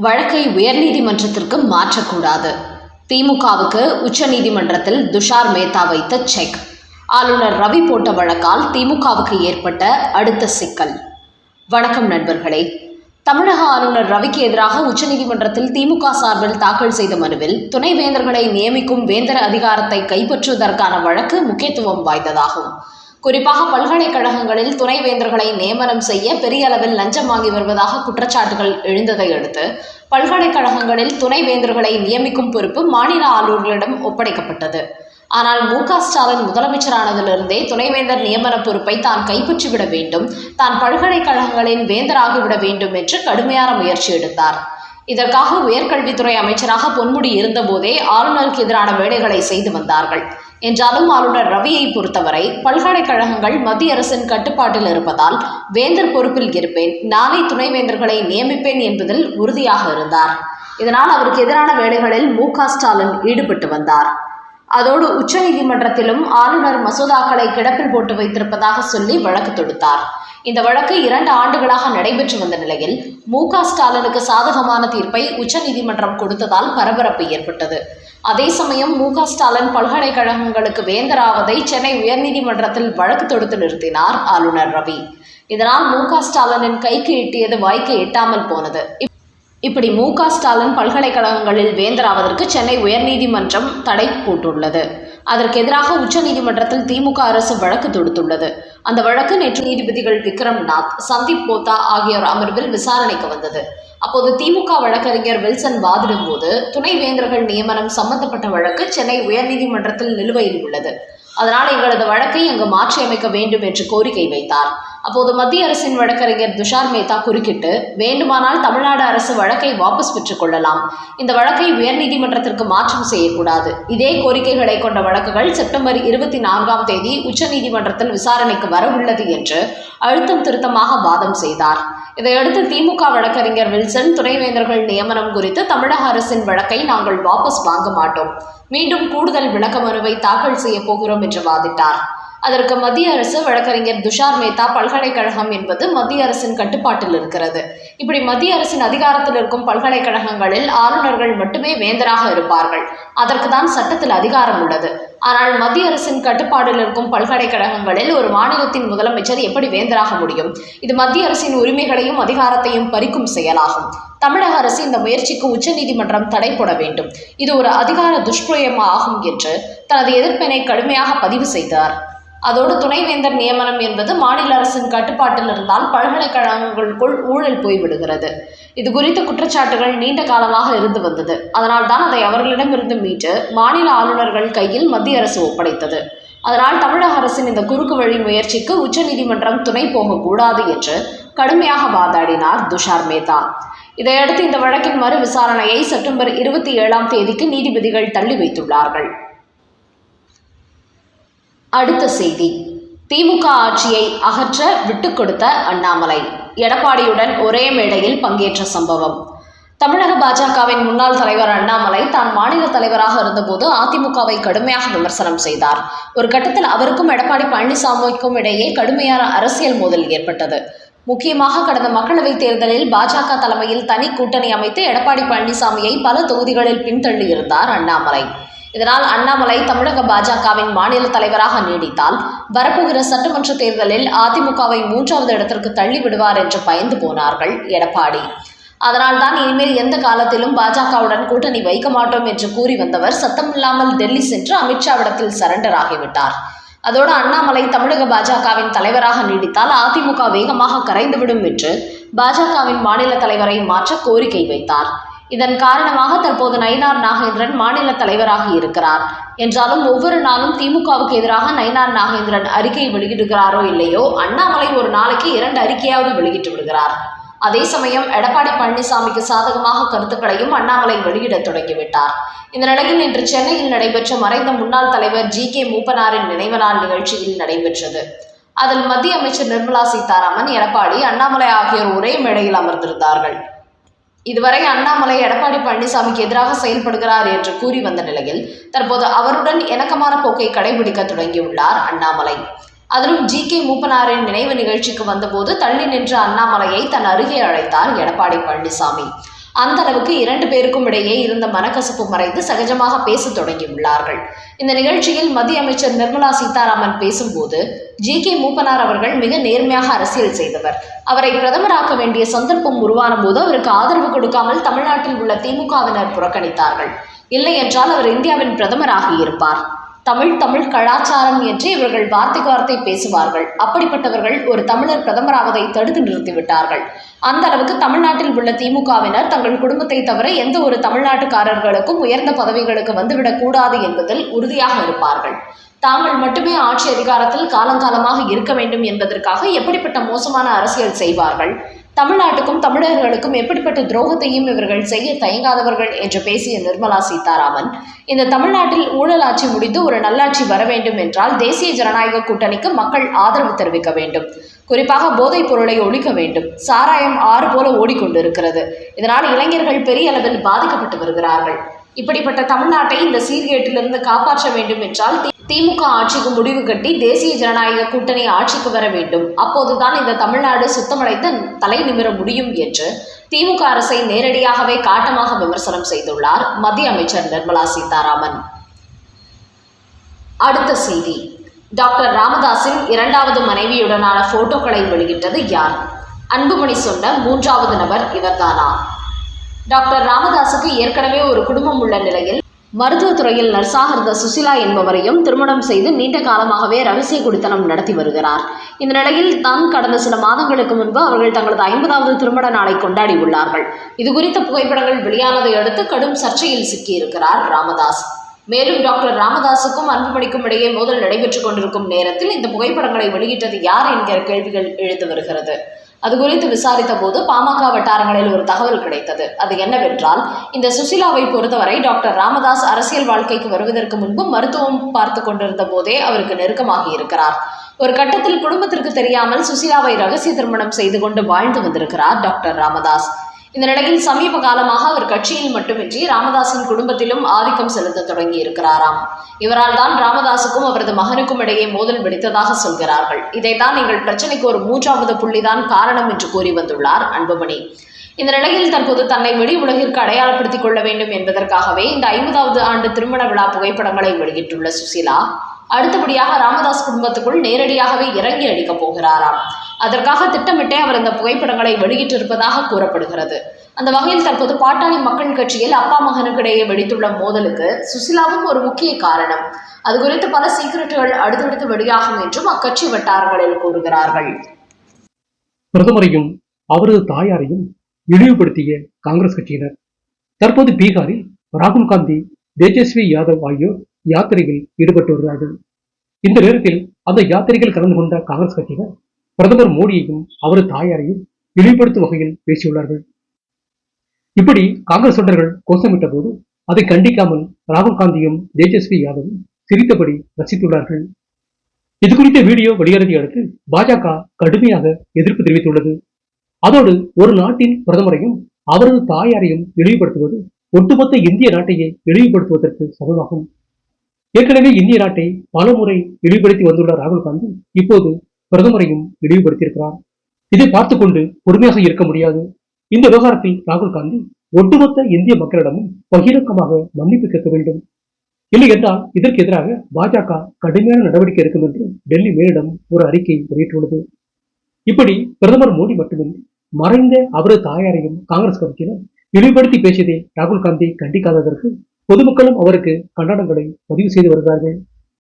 வழக்கை உயர்நீதிமன்றத்திற்கு மாற்றக்கூடாது. திமுகவுக்கு உச்சநீதிமன்றத்தில் துஷார் மேத்தா வைத்த செக். ஆளுநர் ரவி போட்ட வழக்கால் திமுகவுக்கு ஏற்பட்ட அடுத்த சிக்கல். வணக்கம் நண்பர்களே. தமிழக ஆளுநர் ரவிக்கு எதிராக உச்சநீதிமன்றத்தில் திமுக சார்பில் தாக்கல் செய்த மனுவில் துணைவேந்தர்களை நியமிக்கும் வேந்தர் அதிகாரத்தை கைப்பற்றுவதற்கான வழக்கு முக்கியத்துவம் வாய்ந்ததாகும். குறிப்பாக பல்கலைக்கழகங்களில் துணைவேந்தர்களை நியமனம் செய்ய பெரிய அளவில் லஞ்சம் வாங்கி வருவதாக குற்றச்சாட்டுகள் எழுந்ததை அடுத்து பல்கலைக்கழகங்களில் துணைவேந்தர்களை நியமிக்கும் பொறுப்பு மாநில ஆளுநர்களிடம் ஒப்படைக்கப்பட்டது. ஆனால் மு. க. ஸ்டாலின் முதலமைச்சரானதிலிருந்தே துணைவேந்தர் நியமன பொறுப்பை தான் கைப்பற்றிவிட வேண்டும் தான் பல்கலைக்கழகங்களின் வேந்தராகிவிட வேண்டும் என்று கடுமையான முயற்சி எடுத்தார். இதற்காக உயர்கல்வித்துறை அமைச்சராக பொன்முடி இருந்தபோதே ஆளுநருக்கு எதிரான வேலைகளை செய்து வந்தார்கள். என்றாலும் ஆளுநர் ரவியை பொறுத்தவரை பல்கலைக்கழகங்கள் மத்திய அரசின் கட்டுப்பாட்டில் இருப்பதால் வேந்தர் பொறுப்பில் இருப்பேன். நானே துணைவேந்தர்களை நியமிப்பேன் என்பதில் உறுதியாக இருந்தார். இதனால் அவருக்கு எதிரான வேலைகளில் மு ஸ்டாலின் ஈடுபட்டு வந்தார். அதோடு உச்சநீதிமன்றத்திலும் ஆளுநர் மசோதாக்களை கிடப்பில் போட்டு வைத்திருப்பதாக சொல்லி வழக்கு தொடுத்தார். இந்த வழக்கு இரண்டு ஆண்டுகளாக நடைபெற்று வந்த நிலையில் மு க ஸ்டாலினுக்கு சாதகமான தீர்ப்பை உச்சநீதிமன்றம் கொடுத்ததால் பரபரப்பு ஏற்பட்டது. அதே சமயம் மு க ஸ்டாலின் பல்கலைக்கழகங்களுக்கு வேந்தராவதை சென்னை உயர்நீதிமன்றத்தில் வழக்கு தொடுத்து நிறுத்தினார் ஆளுநர் ரவி. இதனால் மு க ஸ்டாலினின் கைக்கு எட்டியது வாய்க்கு எட்டாமல் போனது. இப்படி மு க ஸ்டாலின் பல்கலைக்கழகங்களில் வேந்தராவதற்கு சென்னை உயர்நீதிமன்றம் தடை போட்டுள்ளது. அதற்கு எதிராக உச்சநீதிமன்றத்தில் திமுக அரசு வழக்கு தொடுத்துள்ளது. அந்த வழக்கு நேற்று நீதிபதிகள் விக்ரம் நாத் சந்தீப் போத்தா ஆகியோர் அமர்வில் விசாரணைக்கு வந்தது. அப்போது திமுக வழக்கறிஞர் வில்சன் வாதிடும் போது துணைவேந்தர்கள் நியமனம் சம்பந்தப்பட்ட வழக்கு சென்னை உயர்நீதிமன்றத்தில் நிலுவையில் உள்ளது. அதனால் எங்களது வழக்கை அங்கு மாற்றியமைக்க வேண்டும் என்று கோரிக்கை வைத்தார். அப்போது மத்திய அரசின் வழக்கறிஞர் துஷார் மேத்தா குறுக்கிட்டு வேண்டுமானால் தமிழ்நாடு அரசு வழக்கை வாபஸ் பெற்றுக் கொள்ளலாம். இந்த வழக்கை உயர்நீதிமன்றத்திற்கு மாற்றம் செய்யக்கூடாது. இதே கோரிக்கைகளை கொண்ட வழக்குகள் செப்டம்பர் இருபத்தி நான்காம் தேதி உச்சநீதிமன்றத்தில் விசாரணைக்கு வர உள்ளது என்று அழுத்தம் திருத்தமாக வாதம் செய்தார். இதையடுத்து திமுக வழக்கறிஞர் வில்சன் துணைவேந்தர்கள் நியமனம் குறித்து தமிழக அரசின் வழக்கை நாங்கள் வாபஸ் வாங்க மாட்டோம். மீண்டும் கூடுதல் விளக்க மனுவை தாக்கல் செய்ய போகிறோம் என்று வாதிட்டார். அதற்கு மத்திய அரசு வழக்கறிஞர் துஷார் மேத்தா பல்கலைக்கழகம் என்பது மத்திய அரசின் கட்டுப்பாட்டில் இருக்கிறது. இப்படி மத்திய அரசின் அதிகாரத்தில் இருக்கும் பல்கலைக்கழகங்களில் ஆளுநர்கள் மட்டுமே வேந்தராக இருப்பார்கள். அதற்கு தான் சட்டத்தில் அதிகாரம் உள்ளது. ஆனால் மத்திய அரசின் கட்டுப்பாட்டில் இருக்கும் பல்கலைக்கழகங்களில் ஒரு மாநிலத்தின் முதலமைச்சர் எப்படி வேந்தராக முடியும்? இது மத்திய அரசின் உரிமைகளையும் அதிகாரத்தையும் பறிக்கும் செயலாகும். தமிழக அரசு இந்த முயற்சிக்கு உச்சநீதிமன்றம் தடை போட வேண்டும். இது ஒரு அதிகார துஷ்பிரயோகம் ஆகும் என்று தனது எதிர்ப்பினை கடுமையாக பதிவு செய்தார். அதோடு துணைவேந்தர் நியமனம் என்பது மாநில அரசின் கட்டுப்பாட்டில் இருந்தால் பல்கலைக்கழகங்களுக்குள் ஊழல் போய்விடுகிறது. இது குறித்த குற்றச்சாட்டுகள் நீண்ட காலமாக இருந்து வந்தது. அதனால் தான் அதை அவர்களிடமிருந்து மீட்டு மாநில ஆளுநர்கள் கையில் மத்திய அரசு ஒப்படைத்தது. அதனால் தமிழக அரசின் இந்த குறுக்கு வழி முயற்சிக்கு உச்சநீதிமன்றம் துணை போகக்கூடாது என்று கடுமையாக வாதாடினார் துஷார் மேத்தா. இதையடுத்து இந்த வழக்கின் மறு விசாரணையை செப்டம்பர் இருபத்தி ஏழாம் தேதிக்கு நீதிபதிகள் தள்ளி வைத்துள்ளார்கள். அடுத்த செய்தி. திமுக ஆட்சியை அகற்ற விட்டுக் கொடுத்த அண்ணாமலை. எடப்பாடியுடன் ஒரே மேடையில் பங்கேற்ற சம்பவம். தமிழக பாஜகவின் முன்னாள் தலைவர் அண்ணாமலை தான் மாநில தலைவராக இருந்தபோது அதிமுகவை கடுமையாக விமர்சனம் செய்தார். ஒரு கட்டத்தில் அவருக்கும் எடப்பாடி பழனிசாமிக்கும் இடையே கடுமையான அரசியல் மோதல் ஏற்பட்டது. முக்கியமாக கடந்த மக்களவைத் தேர்தலில் பாஜக தலைமையில் தனி கூட்டணி அமைத்து எடப்பாடி பழனிசாமியை பல தொகுதிகளில் பின்தள்ளியிருந்தார் அண்ணாமலை. இதனால் அண்ணாமலை தமிழக பாஜகவின் மாநில தலைவராக நீடித்தால் வரப்போகிற சட்டமன்ற தேர்தலில் அதிமுகவை மூன்றாவது இடத்திற்கு தள்ளி விடுவார் என்று பயந்து போனார்கள் எடப்பாடி. அதனால் தான் இனிமேல் எந்த காலத்திலும் பாஜகவுடன் கூட்டணி வைக்க மாட்டோம் என்று கூறி வந்தவர் சத்தமில்லாமல் டெல்லி சென்று அமித்ஷாவிடத்தில் சரண்டர் ஆகிவிட்டார். அதோடு அண்ணாமலை தமிழக பாஜகவின் தலைவராக நீடித்தால் அதிமுக வேகமாக கரைந்துவிடும் என்று பாஜகவின் மாநில தலைவரை மாற்ற கோரிக்கை வைத்தார். இதன் காரணமாக தற்போது நயினார் நாகேந்திரன் மாநில தலைவராக இருக்கிறார். என்றாலும் ஒவ்வொரு நாளும் திமுகவுக்கு எதிராக நயினார் நாகேந்திரன் அறிக்கை வெளியிடுகிறாரோ இல்லையோ அண்ணாமலை ஒரு நாளைக்கு இரண்டு அறிக்கையாவது வெளியிட்டு விடுகிறார். அதே சமயம் எடப்பாடி பழனிசாமிக்கு சாதகமாக கருத்துக்களையும் அண்ணாமலை வெளியிடத் தொடங்கிவிட்டார். இந்த நிலையில் இன்று சென்னையில் நடைபெற்ற மறைந்த முன்னாள் தலைவர் ஜி கே மூப்பனாரின் நினைவு நாள் நிகழ்ச்சியில் நடைபெற்றது. அதில் மத்திய அமைச்சர் நிர்மலா சீதாராமன் எடப்பாடி அண்ணாமலை ஆகியோர் ஒரே மேடையில் அமர்ந்திருந்தார்கள். இதுவரை அண்ணாமலை எடப்பாடி பழனிசாமிக்கு எதிராக செயல்படுகிறார் என்று கூறி வந்த நிலையில் தற்போது அவருடன் இணக்கமான போக்கை கடைபிடிக்க தொடங்கியுள்ளார் அண்ணாமலை. அதிலும் ஜி கே மூப்பனாரின் நினைவு நிகழ்ச்சிக்கு வந்தபோது தள்ளி நின்ற அண்ணாமலையை தன் அருகே அழைத்தார் எடப்பாடி பழனிசாமி. அந்த அளவுக்கு இரண்டு பேருக்கும் இடையே இருந்த மனக்கசப்பு மறைந்து சகஜமாக பேசத் தொடங்கியுள்ளார்கள். இந்த நிகழ்ச்சியில் மத்திய அமைச்சர் நிர்மலா சீதாராமன் பேசும்போது ஜி. கே. மூப்பனார் அவர்கள் மிக நேர்மையாக அரசியல் செய்தவர். அவரை பிரதமராக்க வேண்டிய சந்தர்ப்பம் உருவான போது அவருக்கு ஆதரவு கொடுக்காமல் தமிழ்நாட்டில் உள்ள திமுகவினர் புறக்கணித்தார்கள். இல்லை என்றால் அவர் இந்தியாவின் பிரதமராகி இருப்பார். தமிழ் தமிழ் கலாச்சாரம் என்று இவர்கள் வார்த்தைக்கு வார்த்தை பேசுவார்கள். அப்படிப்பட்டவர்கள் ஒரு தமிழர் பிரதமராவதை தடுத்து நிறுத்திவிட்டார்கள். அந்த அளவுக்கு தமிழ்நாட்டில் உள்ள திமுகவினர் தங்கள் குடும்பத்தை தவிர எந்த ஒரு தமிழ்நாட்டுக்காரர்களுக்கும் உயர்ந்த பதவிகளுக்கு வந்துவிடக் கூடாது என்பதில் உறுதியாக இருப்பார்கள். தாங்கள் மட்டுமே ஆட்சி அதிகாரத்தில் காலங்காலமாக இருக்க வேண்டும் என்பதற்காக எப்படிப்பட்ட மோசமான அரசியல் செய்வார்கள்? தமிழ்நாட்டுக்கும் தமிழர்களுக்கும் எப்படிப்பட்ட துரோகத்தையும் இவர்கள் செய்ய தயங்காதவர்கள் என்று பேசிய நிர்மலா சீதாராமன் இந்த தமிழ்நாட்டில் ஊழல் ஆட்சி முடிந்து ஒரு நல்லாட்சி வர வேண்டும் என்றால் தேசிய ஜனநாயக கூட்டணிக்கு மக்கள் ஆதரவு தெரிவிக்க வேண்டும். குறிப்பாக போதைப் பொருளை ஒழிக்க வேண்டும். சாராயம் ஆறு போல ஓடிக்கொண்டிருக்கிறது. இதனால் இளைஞர்கள் பெரிய அளவில் பாதிக்கப்பட்டு வருகிறார்கள். இப்படிப்பட்ட தமிழ்நாட்டை இந்த சீர்கேட்டிலிருந்து காப்பாற்ற வேண்டும் என்றால் திமுக ஆட்சிக்கு முடிவு கட்டி தேசிய ஜனநாயக கூட்டணி ஆட்சிக்கு வர வேண்டும். அப்போதுதான் இந்த தமிழ்நாடு சுத்தமடைந்து தலை நிமிர முடியும் என்று திமுக அரசை நேரடியாகவே காட்டமாக விமர்சனம் செய்துள்ளார் மத்திய அமைச்சர் நிர்மலா சீதாராமன். அடுத்த செய்தி. டாக்டர் ராமதாஸின் இரண்டாவது மனைவியுடனான போட்டோக்களை வெளியிட்டது யார்? அன்புமணி சொன்ன மூன்றாவது நபர் இவர்தானா? டாக்டர் ராமதாஸுக்கு ஏற்கனவே ஒரு குடும்பம் உள்ள நிலையில் மருத்துவத்துறையில் நர்ஸாக இருந்த சுசிலா என்பவரையும் திருமணம் செய்து நீண்ட காலமாகவே ரகசிய குடித்தனம் நடத்தி வருகிறார். இந்த நிலையில் தான் கடந்த சில மாதங்களுக்கு முன்பு அவர்கள் தங்களது ஐம்பதாவது திருமண நாளை கொண்டாடி உள்ளார்கள் இது குறித்த புகைப்படங்கள் வெளியானதை அடுத்து கடும் சர்ச்சையில் சிக்கியிருக்கிறார் ராமதாஸ். மேலும் டாக்டர் ராமதாஸுக்கும் அன்புமணிக்கும் இடையே மோதல் நடைபெற்றுக் கொண்டிருக்கும் நேரத்தில் இந்த புகைப்படங்களை வெளியிட்டது யார் என்கிற கேள்விகள் எழுந்து வருகிறது. அது குறித்து விசாரித்த போது பாமக வட்டாரங்களில் ஒரு தகவல் கிடைத்தது. அது என்னவென்றால் இந்த சுசிலாவை பொறுத்தவரை டாக்டர் ராமதாஸ் அரசியல் வாழ்க்கைக்கு வருவதற்கு முன்பு மருத்துவம் பார்த்து கொண்டிருந்த போதே அவருக்கு நெருக்கமாகி இருக்கிறார். ஒரு கட்டத்தில் குடும்பத்திற்கு தெரியாமல் சுசிலாவை ரகசிய திருமணம் செய்து கொண்டு வாழ்ந்து வந்திருக்கிறார் டாக்டர் ராமதாஸ். இந்த நிலையில் சமீப காலமாக அவர் கட்சியில் மட்டுமின்றி ராமதாஸின் குடும்பத்திலும் ஆதிக்கம் செலுத்த தொடங்கி இருக்கிறாராம் இவரால் தான் ராமதாஸுக்கும் அவரது மகனுக்கும் இடையே மோதல் வெடித்ததாக சொல்கிறார்கள். இதைத்தான் எங்கள் பிரச்சனைக்கு ஒரு மூன்றாவது புள்ளிதான் காரணம் என்று கூறி வந்துள்ளார் அன்புமணி. இந்த நிலையில் தற்போது தன்னை வெளி உலகிற்கு அடையாளப்படுத்திக் கொள்ள வேண்டும் என்பதற்காகவே இந்த ஐம்பதாவது ஆண்டு திருமண விழா புகைப்படங்களை வெளியிட்டுள்ள சுசிலா அடுத்தபடியாக ராமதாஸ் குடும்பத்துக்குள் நேரடியாகவே இறங்கி அடிக்கப் போகிறாராம். அதற்காக திட்டமிட்டே அவர் இந்த புகைப்படங்களை வெளியிட்டிருப்பதாக கூறப்படுகிறது. அந்த வகையில் தற்போது பாட்டாளி மக்கள் கட்சியில் அப்பா மகனுக்கு இடையே வெடித்துள்ள மோதலுக்கு சுசிலாவும் ஒரு முக்கிய காரணம். அது குறித்து பல சீக்கிரட்டுகள் அடுத்தடுத்து வெளியாகும் என்றும் அக்கட்சி வட்டாரங்களில் கூறுகிறார்கள். பிரதமரையும் அவரது தாயாரையும் இழிவுபடுத்திய காங்கிரஸ் கட்சியினர். தற்போது பீகாரில் ராகுல் காந்தி தேஜஸ்வி யாதவ் ஆகியோர் யாத்திரையில் ஈடுபட்டு வருகிறார்கள். இந்த நேரத்தில் அந்த யாத்திரையில் கலந்து கொண்ட காங்கிரஸ் கட்சியினர் பிரதமர் மோடியையும் அவரது தாயாரையும் இழிவுபடுத்தும் வகையில் பேசியுள்ளார்கள். இப்படி காங்கிரஸ் தொண்டர்கள் கோஷமிட்ட போது அதை கண்டிக்காமல் ராகுல் காந்தியும் தேஜஸ்வி யாதவும் சிரித்தபடி ரசித்துள்ளார்கள். இது குறித்த வீடியோ வெளியேறதை அடுத்து பாஜக கடுமையாக எதிர்ப்பு தெரிவித்துள்ளது. அதோடு ஒரு நாட்டின் பிரதமரையும் அவரது தாயாரையும் இழிவுபடுத்துவது ஒட்டுமொத்த இந்திய நாட்டையே இழிவுபடுத்துவதற்கு சமமாகும். ஏற்கனவே இந்திய நாட்டை பல முறை இழிவுபடுத்தி வந்துள்ள ராகுல் காந்தி இப்போது பிரதமரையும் இழிவுபடுத்தியிருக்கிறார். இதை பார்த்துக்கொண்டு பொறுமையாக இருக்க முடியாது. இந்த விவகாரத்தில் ராகுல் காந்தி ஒட்டுமொத்த இந்திய மக்களிடமும் பகிரங்கமாக மன்னிப்பு கேட்க வேண்டும். இல்லை என்றால் இதற்கு எதிராக பாஜக கடுமையான நடவடிக்கை எடுக்கும் என்று டெல்லி மேலிடம் ஒரு அறிக்கை வெளியிட்டுள்ளது. இப்படி பிரதமர் மோடி மட்டுமின்றி மறைந்த அவரது தாயாரையும் காங்கிரஸ் கட்சியினர் இழிவுபடுத்தி பேசியதை ராகுல் காந்தி கண்டிக்காததற்கு பொதுமக்களும் அவருக்கு கண்டனங்களை பதிவு செய்து வருகிறார்கள்.